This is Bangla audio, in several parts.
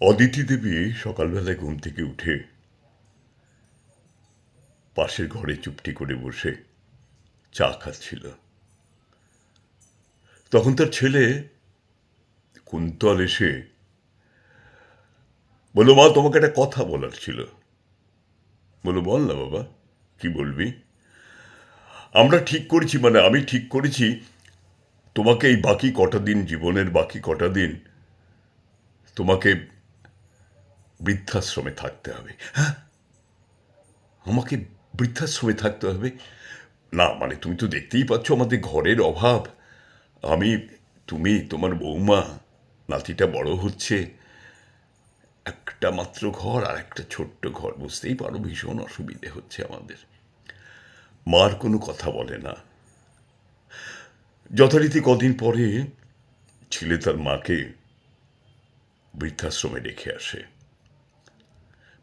অদিতি দেবী সকালবেলায় ঘুম থেকে উঠে পাশের ঘরে চুপটি করে বসে চা খাচ্ছিল। তখন তার ছেলে কুন্তল এসে বলল, মা, তোমাকে একটা কথা বলার ছিল। বলো বল না বাবা, কি বলবি? আমরা ঠিক করেছি মানে আমি ঠিক করেছি। তোমাকে এই বাকি কটা দিন, জীবনের বাকি কটা দিন তোমাকে বৃদ্ধাশ্রমে থাকতে হবে হ্যাঁ? আমাকে বৃদ্ধাশ্রমে থাকতে হবে? না মানে তুমি তো দেখতেই পাচ্ছ আমাদের ঘরের অভাব। আমি, তুমি, তোমার বৌমা, নাতিটা বড় হচ্ছে। একটা মাত্র ঘর আর একটা ছোট্ট ঘর, বুঝতেই পারো ভীষণ অসুবিধে হচ্ছে আমাদের। মার কোনো কথা বলে না। যথারীতি কদিন পরে ছেলে তার মাকে বৃদ্ধাশ্রমে রেখে আসে।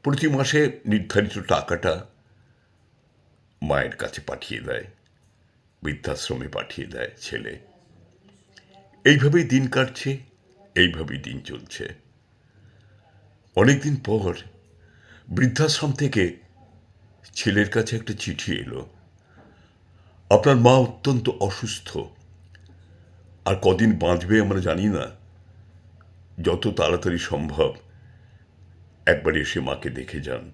প্রতি মাসে নির্ধারিত টাকাটা মায়ের কাছে পাঠিয়ে দেয়, বৃদ্ধাশ্রমে পাঠিয়ে দেয় ছেলে। এইভাবেই দিন কাটছে, এইভাবেই দিন চলছে। অনেকদিন পর বৃদ্ধাশ্রম থেকে ছেলের কাছে একটা চিঠি এলো। আপনার মা অত্যন্ত অসুস্থ। আর কদিন বাঁচবে আমরা জানি না। যত তাড়াতাড়ি সম্ভব একবার এসে মাকে দেখে যান।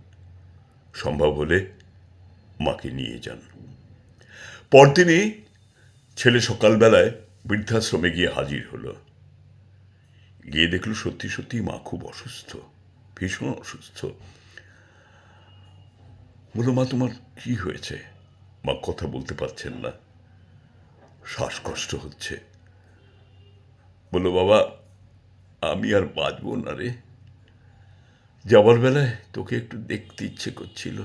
সম্ভব হলে মাকে নিয়ে যান। পরদিনই ছেলে সকালবেলায় বৃদ্ধাশ্রমে গিয়ে হাজির হলো। গিয়ে দেখল সত্যি সত্যি মা খুব অসুস্থ, ভীষণ অসুস্থ। বলো মা, তোমার কি হয়েছে? মা কথা বলতে পারছেন না। শ্বাসকষ্ট হচ্ছে। বলল, বাবা, আমি আর বাঁচবো না রে। যাবার বেলায় তোকে একটু দেখতে ইচ্ছে করছিল।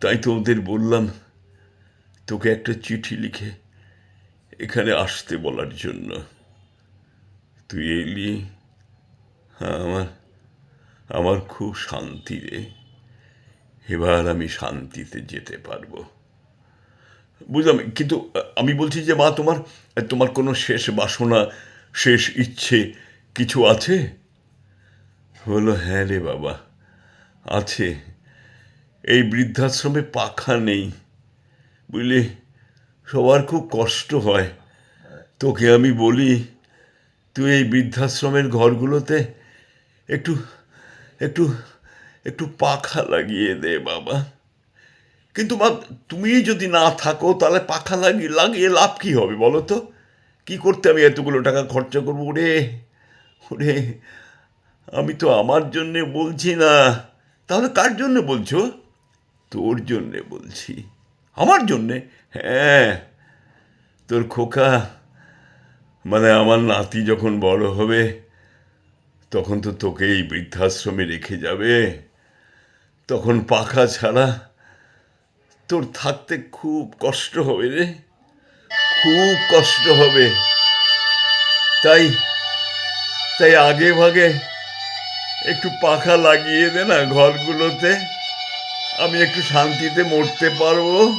তাই তো ওদের বললাম তোকে একটা চিঠি লিখে এখানে আসতে বলার জন্য। তুই এলি? হ্যাঁ, আমার আমার খুব শান্তি রে। এবার আমি শান্তিতে যেতে পারব। বুঝলাম কিন্তু আমি বলছি যে মা তোমার তোমার কোনো শেষ বাসনা শেষ ইচ্ছে কিছু আছে? বলল হ্যাঁ রে বাবা, আছে। এই বৃদ্ধাশ্রমে পাখা নেই। বুঝলি, সবার খুব কষ্ট হয়। তোকে আমি বলি, তুই এই বৃদ্ধাশ্রমের ঘরগুলোতে একটু একটু একটু পাখা লাগিয়ে দে বাবা। কিন্তু মা, তুমি যদি না থাকো, তাহলে পাখা লাগিয়ে লাগিয়ে লাভ কি হবে বলো তো? কী করতে আমি এতগুলো টাকা খরচা করব? ওরে ওরে আমি তো আমার জন্যে বলছি না। তাহলে কার জন্য বলছো? তোর জন্যে বলছি। আমার জন্যে? হ্যাঁ। তোর খোকা মানে আমার নাতি যখন বড় হবে, তখন তো তোকে এই বৃদ্ধাশ্রমে রেখে যাবে। তখন পাখা ছাড়া তোর থাকতে খুব কষ্ট হবে রে। খুব কষ্ট হবে। তাই তাই আগে ভাগে একটু পাখা লাগিয়ে দে না ঘরগুলোতে। আমি একটু শান্তিতে মরতে পারব।